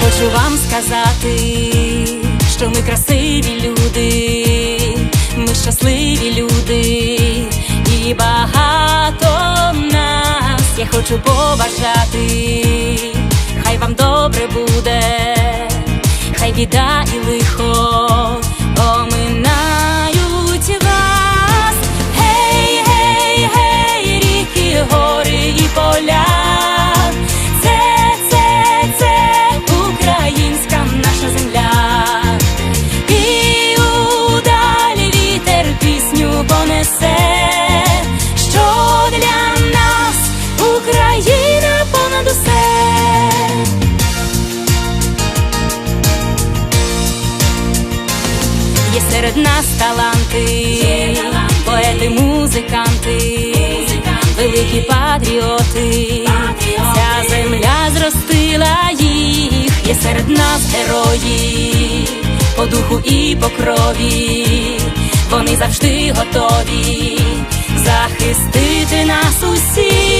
хочу вам сказати, що ми красиві люди, ми щасливі люди, і багато нас я хочу побажати, хай вам добре буде, хай біда і лихо серед нас таланти, поети, музиканти, великі патріоти, ця земля зростила їх, є серед нас герої, по духу і по крові, вони завжди готові захистити нас усіх.